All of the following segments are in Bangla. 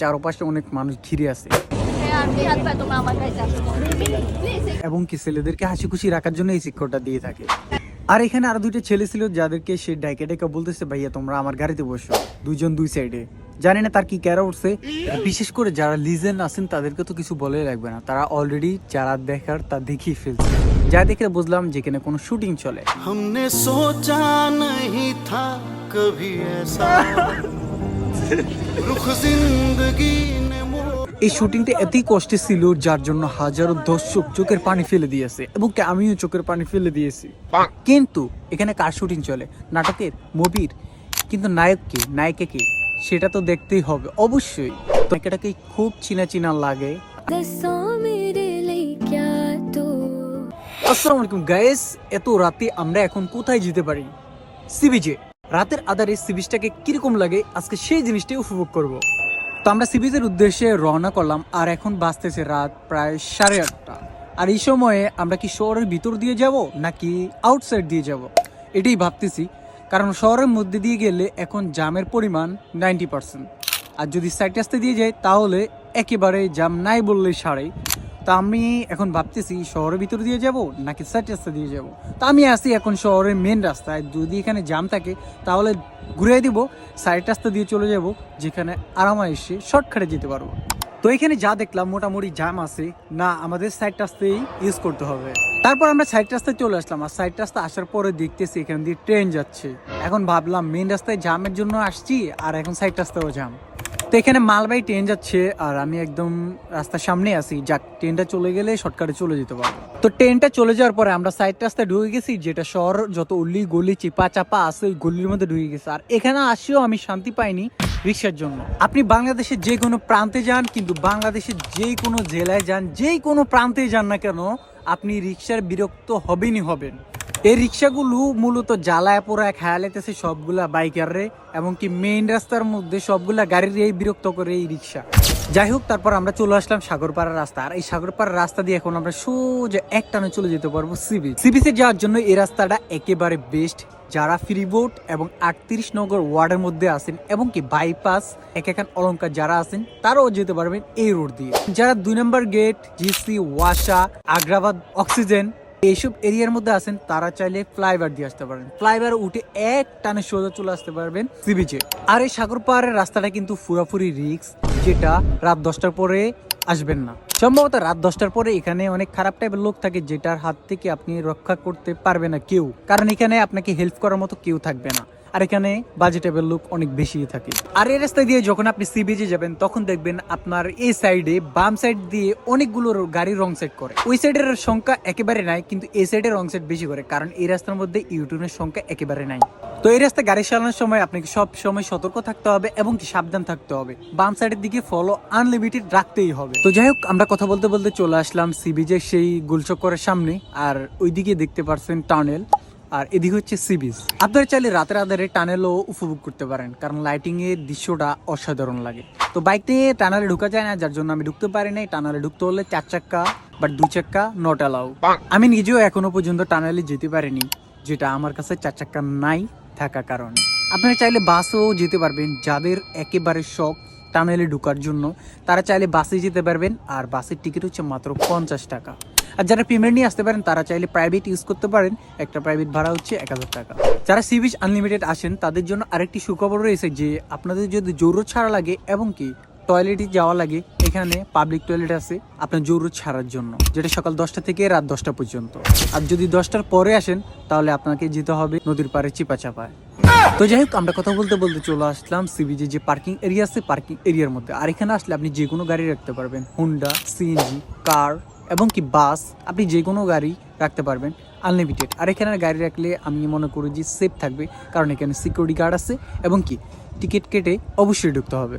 চারপাশে অনেক মানুষ ঘিরে আছে হ্যাঁ আপনি হাত পায় তোমরা আমার কাছে আসো প্লিজ এবং কি ছেলেদেরকে হাসি খুশি রাখার জন্য এই শিক্ষকটা দিয়ে থাকে আর এখানে আরো দুইটা ছেলে ছিল যাদেরকে সে ডাইকে ডাইকে বলতেছে ভাইয়া তোমরা আমার গাড়িতে বসো দুইজন দুই সাইডে জানি না তার কি ক্যারা উঠছে বিশেষ করে যারা লিজেন্ড আছেন তাদেরকে তো কিছু বলে লাগবে না তারা অলরেডি যারা দেখার তা দেখিয়ে ফেলছে যা দেখে বুঝলাম যেখানে কোনো শুটিং চলে हमने सोचा नहीं था कभी ऐसा रुख जिंदगी ने मोड़ এই শুটিংটা এতই কষ্টে ছিল, যার জন্য হাজারো দর্শক চোখের পানি ফেলে দিয়েছে, এবং আমিও চোখের পানি ফেলে দিয়েছি। কিন্তু এখানে কার শুটিং চলে? নাটকের মুভির কিন্তু নায়ক কে? নায়িকা কে? সেটা তো দেখতেই হবে, অবশ্যই। নায়িকাটাকে খুব চিনা চিনা লাগে। আসসালামু আলাইকুম গাইস এত রাতে আমরা এখন কোথায় যেতে পারি? সিবিজে। রাতের আধারে সিবিজটাকে কীরকম লাগে, আজকে সেই জিনিসটাই উপভোগ করব। তো আমরা সিবিজের উদ্দেশ্যে রওনা করলাম, আর এখন বাঁচতেছে রাত প্রায় সাড়ে আটটা। আর এই সময়ে আমরা কি শহরের ভিতর দিয়ে যাব, নাকি আউটসাইড দিয়ে যাব? এটাই ভাবতেছি, কারণ শহরের মধ্যে দিয়ে গেলে এখন জামের পরিমাণ নাইনটি পার্সেন্ট আর যদি সাইড রাস্তা দিয়ে যাই তাহলে একেবারে জাম নাই বললেই সারে তা আমি এখন ভাবতেছি, শহরের ভিতর দিয়ে যাব নাকি সাইড রাস্তা দিয়ে যাব? তা আমি আসি এখন শহরের মেন রাস্তায়। যদি এখানে জাম থাকে, তাহলে ঘুরে দিব সাইড রাস্তা দিয়ে চলে যাব, যেখানে আরামে এসে শর্টকাটে যেতে পারব। তো এখানে যা দেখলাম, মোটামুটি জাম আছে। না, আমাদের সাইড রাস্তায় ইউজ করতে হবে। তারপর আমরা সাইড রাস্তায় চলে আসলাম। আর সাইড রাস্তা আসার পরে দেখতেছি এখান দিয়ে ট্রেন যাচ্ছে। এখন ভাবলাম মেন রাস্তায় জামের জন্য আসছি, আর এখন সাইড রাস্তাও জাম তো এখানে মালবাহী ট্রেন যাচ্ছে, আর আমি একদম রাস্তার সামনে আছি। যাক, ট্রেনটা চলে গেলে শর্টকাটে চলে যেতে পারব। তো ট্রেনটা চলে যাওয়ার পরে আমরা সাইড রাস্তায় ঢুকে গেছি, যেটা শহর যত উল্লি গলি চিপা চাপা আছে, ওই গলির মধ্যে ঢুকে গেছে। আর এখানে আসিও আমি শান্তি পাইনি রিক্সার জন্য। আপনি বাংলাদেশের যে কোনো প্রান্তে যান, কিন্তু বাংলাদেশের যে কোনো জেলায় যান যেই কোনো প্রান্তে যান না কেন, আপনি রিক্সার বিরক্ত হবেনই হবেন। এই রিক্সাগুলো মূলত জ্বালায় পোড়ায় খেয়াল এতেছে সবগুলা বাইকাররে এবং কি মেইন রাস্তার মধ্যে সবগুলা গাড়ির এই বিরক্ত করে এই রিক্সা। যাই হোক, তারপর আমরা চলে আসলাম সাগরপাড়ার রাস্তা। আর এই সাগরপাড়ার রাস্তা দিয়ে এখন আমরা সোজা এক টানে চলে যেতে পারব সিবিচ। সিবিচে যাওয়ার জন্য এই রাস্তাটা একেবারে বেস্ট যারা ফ্রিবোট এবং আটত্রিশ নগর ওয়ার্ডের মধ্যে আছেন এবং কি বাইপাস এক একান অলঙ্কার যারা আছেন, তারাও যেতে পারবেন এই রোড দিয়ে। যারা দুই নম্বর গেট জিসি ওয়াসা আগ্রাবাদ অক্সিজেন এইসব এরিয়ার মধ্যে আছেন, তারা চাইলে ফ্লাইওভার দিয়ে আসতে পারেন ফ্লাইওভার উঠে এক টানে সোজা চলে আসতে পারবেন সি বিচে আর এই সাগর পাহাড়ের রাস্তাটা কিন্তু ফুরাফুরি রিক্স যেটা রাত দশটার পরে আসবেন না। সম্ভবত রাত দশটার পরে এখানে অনেক খারাপ টাইপের লোক থাকে, যেটার হাত থেকে আপনি রক্ষা করতে পারবে না কেউ। কারণ এখানে আপনাকে হেল্প করার মতো কেউ থাকবে না। আর এখানে বাজেটেবল লোক অনেক বেশি থাকে। আর এই রাস্তা দিয়ে যখন আপনি সি বিচে যাবেন, তখন দেখবেন আপনার এই সাইডে বাম সাইড দিয়ে অনেকগুলো গাড়ি রং সাইড করে। ওই সাইডের সংখ্যা একেবারে নাই, কিন্তু এই সাইডের রং সাইড বেশি করে, কারণ এই রাস্তার মধ্যে ইউটিউবের সংখ্যা একেবারে নাই। তো এই রাস্তায় গাড়ি চালানোর সময় আপনাকে সব সময় সতর্ক থাকতে হবে এবং সাবধান থাকতে হবে। বাম সাইডের দিকে ফলো আনলিমিটেড রাখতেই হবে। তো যাই হোক, আমরা কথা বলতে বলতে চলে আসলাম সি বিচের সেই গুলচক্করের সামনে, আর ওইদিকে দেখতে পারছেন টানেল আর এদিকে হচ্ছে সি বিচ আপনারা চাইলে রাতের আধারে টানেলও উপভোগ করতে পারেন কারণ লাইটিং এর দৃশ্যটা অসাধারণ লাগে। তো বাইক নিয়ে টানালে ঢুকা যায় না যার জন্য আমি ঢুকতে পারি নাই। টানালে ঢুকতে হলে চার চাক্কা বাট দু চাক্কা নট অ্যালাউ আমি নিজেও এখনও পর্যন্ত টানালে যেতে পারিনি যেটা আমার কাছে চার চাক্কা নাই থাকা কারণে। আপনারা চাইলে বাসেও যেতে পারবেন যাদের একেবারে শখ টানেলে ঢুকার জন্য। তারা চাইলে বাসে যেতে পারবেন, আর বাসের টিকিট হচ্ছে মাত্র পঞ্চাশ টাকা। আর যারা পেমেন্ট নিয়ে আসতে পারেন, তারা চাইলে প্রাইভেট ইউজ করতে পারেন, একটা প্রাইভেট ভাড়া হচ্ছে এক হাজার টাকা। যারা সি বিচ আনলিমিটেড আসেন, তাদের জন্য আরেকটি সুখবর রয়েছে যে, আপনাদের যদি জরুরত ছাড়া লাগে এবং কি টয়লেটে যাওয়া লাগে, এখানে পাবলিক টয়লেট আছে আপনার জরুরত ছাড়ার জন্য, যেটা সকাল দশটা থেকে রাত দশটা পর্যন্ত। আর যদি দশটার পরে আসেন, তাহলে আপনাকে যেতে হবে নদীর পাড়ে চিপা চাপায় তো যাই হোক, আমরা কথা বলতে বলতে চলে আসলাম সিবিজি যে পার্কিং এরিয়া আছে পার্কিং এরিয়ার মধ্যে। আর এখানে আসলে আপনি যে কোনো গাড়ি রাখতে পারবেন। হুন্ডা সিএনজি কার এবং কি বাস আপনি যে কোনো গাড়ি রাখতে পারবেন আনলিমিটেড আর এখানে গাড়ি রাখলে আমি মনে করি যে সেফ থাকবে, কারণ এখানে সিকিউরিটি গার্ড আছে এবং কি টিকিট কেটে অবশ্যই ঢুকতে হবে।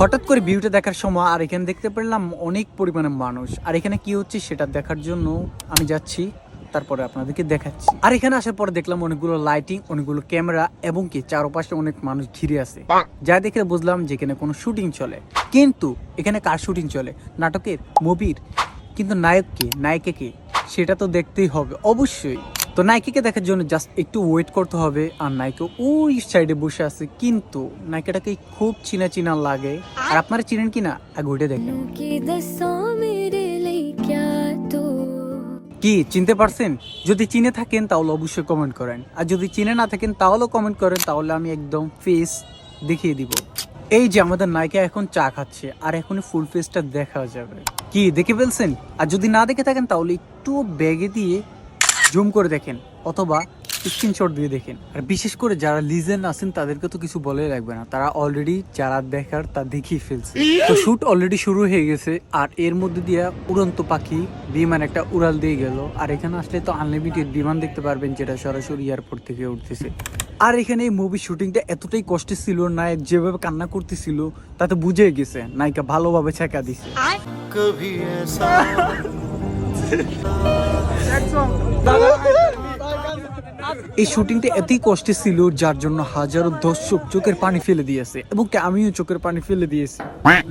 হঠাৎ করে ভিউটা দেখার সময় আর এখানে দেখতে পেলাম অনেক পরিমাণে মানুষ। আর এখানে কি হচ্ছে সেটা দেখার জন্য আমি যাচ্ছি। তারপরে আপনাদেরকে দেখাচ্ছি। আর এখানে আসার পরে দেখলাম অনেকগুলো লাইটিং অনেকগুলো ক্যামেরা এবং কি চারপাশে অনেক মানুষ ঘিরে আছে। যা দেখে বুঝলাম যে এখানে কোনো শুটিং চলে। কিন্তু এখানে কার শুটিং চলে? নাটকের? মুভির? কিন্তু নায়ক কে? নায়িকা কে? সেটা তো দেখতেই হবে অবশ্যই। তো নায়িকাকে দেখার জন্য জাস্ট একটু ওয়েট করতে হবে আর নায়িকা ওই সাইডে বসে আছে। কিন্তু নায়িকাটাকে খুব চিনা চিনা লাগে। আর আপনারা চিনেন কিনা? আগে ওইটা দেখেন। কি, চিনতে পারছেন? যদি চিনে থাকেন, তাহলে অবশ্যই কমেন্ট করেন। আর যদি চিনে না থাকেন, তাহলেও কমেন্ট করেন, তাহলে আমি একদম ফেস দেখিয়ে দিব। এই যে আমাদের নায়িকা এখন চা খাচ্ছে, আর এখনই ফুল ফেসটা দেখা যাবে। কি, দেখে ফেলছেন? আর যদি না দেখে থাকেন, তাহলে একটু ব্যাগে দিয়ে জুম করে দেখেন, অথবা স্ক্রিনশট দিয়ে দেখেন। আর বিশেষ করে যারা লিজেন আছেন তাদেরকে তো কিছু বলে লাগবে না। তারা অলরেডি যারা দেখার তা দেখিয়ে ফেলছে। তো শুট অলরেডি শুরু হয়ে গেছে আর এর মধ্যে দিয়ে উড়ন্ত পাখি বিমান একটা উড়াল দিয়ে গেল। আর এখানে আসলে তো আনলিমিটেড বিমান দেখতে পারবেন যেটা সরাসরি এয়ারপোর্ট থেকে উঠতেছে। আর এখানে এই মুভি শুটিংটা এতটাই কষ্টে ছিল না যেভাবে কান্না করতেছিল তাতে বুঝে গেছে নায়িকা ভালোভাবে ছেঁকা দিছে। কভি এই শুটিংটা এতই কষ্টে ছিল, যার জন্য হাজারো দর্শক চোখের পানি ফেলে দিয়েছে, এবং আমিও চোখের পানি ফেলে দিয়েছি।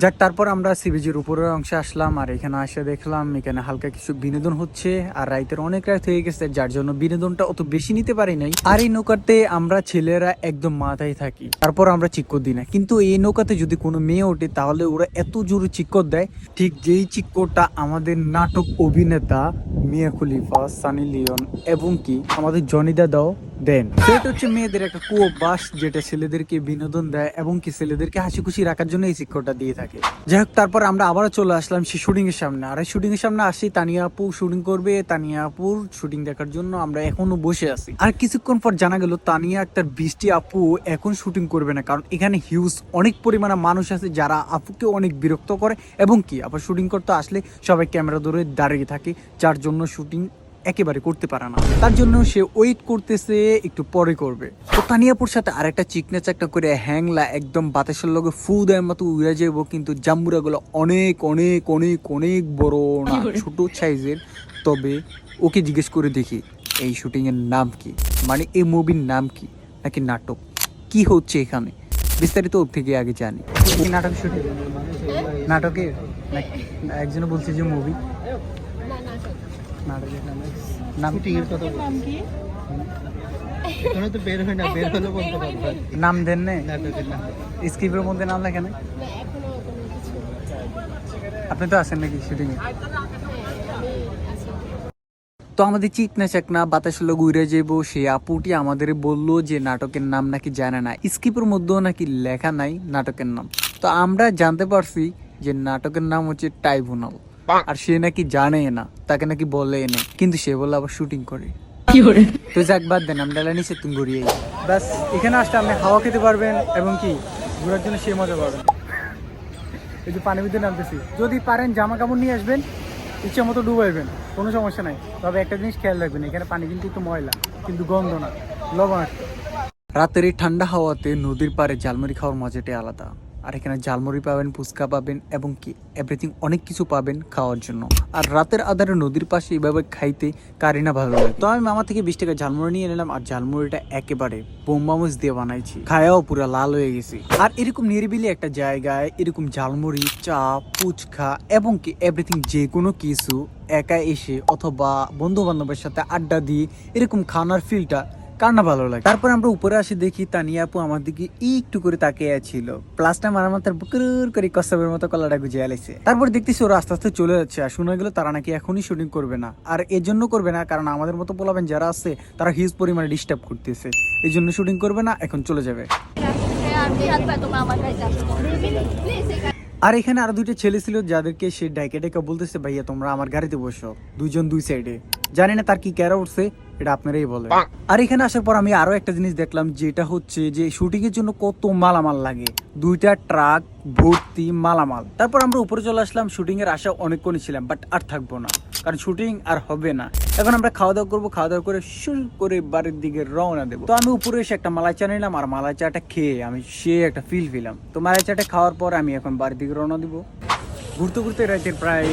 যাক, তারপর আমরা সিবিজির উপরের অংশে আসলাম, আর এখানে আসে দেখলাম এখানে হালকা কিছু বিনোদন হচ্ছে, আর রাইতের অনেক রাত হয়ে গেছে, যার জন্য বিনোদনটা অত বেশি নিতে পারি নাই। আর এই নৌকাতে আমরা ছেলেরা একদম মাথায় থাকি। তারপর আমরা চিক্কর দিই না। কিন্তু এই নৌকাতে যদি কোনো মেয়ে ওঠে, তাহলে ওরা এত জোরে চিক্কর দেয়। ঠিক যেই চিক্করটা আমাদের নাটক অভিনেতা মিয়া খলিফা, সানি লিওন, এবং কি আমাদের জনি দাদাও দেন। সেটা হচ্ছে মেয়েদের একটা কুয়োবাস যেটা ছেলেদেরকে বিনোদন দেয় এবং কি ছেলেদেরকে হাসি খুশি রাখার জন্য এই শিক্ষাটা দিয়ে থাকে। যাই হোক তারপর আমরা আবারও চলে আসলাম সেই শুটিং এর সামনে। আর এই শুটিং এর সামনে আসি তানিয়া আপু শুটিং করবে। তানিয়া আপুর শুটিং দেখার জন্য আমরা এখনও বসে আছি। আর কিছুক্ষণ পর জানা গেল তানিয়া একটা বৃষ্টি আপু এখন শুটিং করবে না কারণ এখানে হিউজ অনেক পরিমাণে মানুষ আছে যারা আপুকে অনেক বিরক্ত করে এবং কি আবার শুটিং করতে আসলে সবাই ক্যামেরা ধরে দাঁড়িয়ে থাকে যার জন্য শুটিং একেবারে করতে পারে না। তার জন্য সে ওয়েট করতেছে একটু পরে করবে। তো তানিয়াপুর সাথে আরেকটা চিকনা চাকনা করে হ্যাংলা একদম বাতাসের লগে ফু দেওয়ার মতো উড়ে যাব কিন্তু জাম্বুরা গুলো অনেক অনেক অনেক অনেক বড় না ছোট সাইজের। তবে ওকে জিজ্ঞেস করে দেখি এই শুটিং এর নাম কি? মানে এই মুভির নাম কি? নাকি নাটক? কি হচ্ছে এখানে? বিস্তারিত ওর থেকে আগে জানি। নাটক শুটিং নাটকের? নাকি- একজনে বলছে যে মুভি নাম কথা এখনও তো বের হয় না বের হলে বলতে পারব। নাম দেন নে। স্ক্রিপ্টের মধ্যে নাম লেখা নেই আপনি তো আছেন নাকি শুটিং এ তো আমাদের চিকনা চাকনা বাতাসের লোক উড়ে যাব সেই আপুটি আমাদের বলল যে নাটকের নাম নাকি জানে না। স্ক্রিপ্টের মধ্যেও নাকি লেখা নাই নাটকের নাম। তো আমরা জানতে পারছি যে নাটকের নাম হচ্ছে টাইবুনাল আর সে নাকি জানে না তাকে নাকি বলে না। কিন্তু সে বলে আবার শুটিং করে। তো যাক বাদ দেন আমরা নিচে তুমি ঘুরিয়ে ব্যাস এখানে আসলে আপনি হাওয়া খেতে পারবেন এবং কি ঘোরার জন্য সে মজা পাবেন। এই যে পানির ভিতরে নামতেছি। যদি পারেন জামা কাপড় নিয়ে আসবেন ইচ্ছে মতো ডুবাইবেন কোনো সমস্যা নাই। তবে একটা জিনিস খেয়াল রাখবেন এখানে পানি কিন্তু একটু ময়লা কিন্তু গন্ধ না লবণাক্ত রাতের এই ঠান্ডা হাওয়াতে নদীর পাড়ে জালমুড়ি খাওয়ার মজাটাই আলাদা। আর এখানে ঝালমুড়ি পাবেন, ফুচকা পাবেন এবং কি এভরিথিং অনেক কিছু পাবেন খাওয়ার জন্য। আর রাতের আধারে নদীর পাশে এইভাবে খাইতে কারি না ভালো লাগে। তো আমি মামা থেকে বিশ টাকা ঝালমুড়ি নিয়ে নিলাম আর ঝালমুড়িটা একেবারে বোম্বামুচ দিয়ে বানাইছি। খায়াও পুরো লাল হয়ে গেছি। আর এরকম নিরিবিলি একটা জায়গায় এরকম ঝালমুড়ি, চা, ফুচকা এবং কি এভরিথিং যে কোনো কিছু একা এসে অথবা বন্ধু বান্ধবের সাথে আড্ডা দিয়ে এরকম খানার ফিলটা কার না ভালো লাগে? তারপর আমরা উপরে আসি, দেখি তানিয়া আপু আমার দিকে একটু করে তাকিয়ে ছিল প্লাসটা মারার মাথার বুকুর করে কসাবের মতো কলাটা গুজে আলাইছে। তারপর দেখতেছি ওরা আস্তে আস্তে চলে যাচ্ছে, আর শোনা গেল তারা নাকি এখনই শুটিং করবে না। আর এর জন্য করবে না, কারণ আমাদের মতো পোলাবেন যারা আছে, তারা হিউজ পরিমাণে ডিস্টার্ব করতেছে। এই জন্য শুটিং করবে না, এখন চলে যাবে। আর এখানে আরও দুইটা ছেলে ছিল, যাদেরকে সে ডাইকে ডাইকা বলতেছে, ভাইয়া, তোমরা আমার গাড়িতে বসো। দুইজন দুই সাইডে জানি না তার কি ক্যারা উঠছে এটা আপনারাই বলে আর এখানে আসার পর আমি আরও একটা জিনিস দেখলাম যেটা হচ্ছে যে শুটিং এর জন্য কত মালামাল লাগে। দুইটা ট্রাক ভর্তি মালামাল। তারপর আমরা উপরে চলে আসলাম শুটিং এর আশা অনেকক্ষণই ছিলাম বাট আর থাকব না। কারণ শুটিং আর হবে না। এখন আমরা খাওয়া দাওয়া করব খাওয়া দাওয়া করে শুরু করে বাড়ির দিকে রওনা দেবো। তো আমি উপরে এসে একটা মালাই চা নিলাম আর মালাই চাটা খেয়ে আমি সে একটা ফিল পেলাম। তো মালাই চাটা খাওয়ার পর আমি এখন বাড়ির দিকে রওনা দিব। ঘুরতে ঘুরতে রাতের প্রায়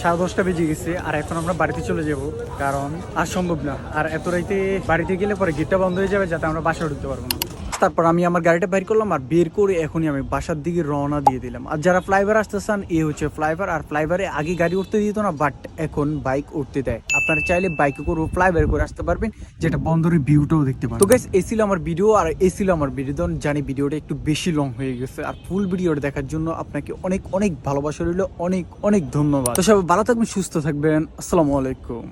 সাড়ে দশটা বেজে গেছে, আর এখন আমরা বাড়িতে চলে যাব, কারণ আর সম্ভব না। আর এত রাইতে বাড়িতে গেলে পরে গেটটা বন্ধ হয়ে যাবে, যাতে আমরা বাসা ঢুকতে পারব না। তারপর আমি আমার গাড়িটা বের করলাম আর বের করে এখনই আমি বাসার দিকে রওনা দিয়ে দিলাম। আর যারা ফ্লাইভার আসতে চান এ হচ্ছে ফ্লাইভার আর ফ্লাইভারে আগে গাড়ি উঠতে দিত না বাট এখন বাইক উঠতে দেয়। আপনারা চাইলে বাইকে করে ফ্লাইভার করে আসতে পারবেন, যেটা বন্দরের ভিউটাও দেখতে পাবেন তো গাইস এই ছিল আমার ভিডিও আর এই ছিল আমার বিনোদন জানি ভিডিওটা একটু বেশি লং হয়ে গেছে, আর ফুল ভিডিওটা দেখার জন্য আপনাকে অনেক অনেক ভালোবাসা রইল। অনেক অনেক ধন্যবাদ। তো সবাই ভালো থাকবেন, সুস্থ থাকবেন। আসসালামু আলাইকুম।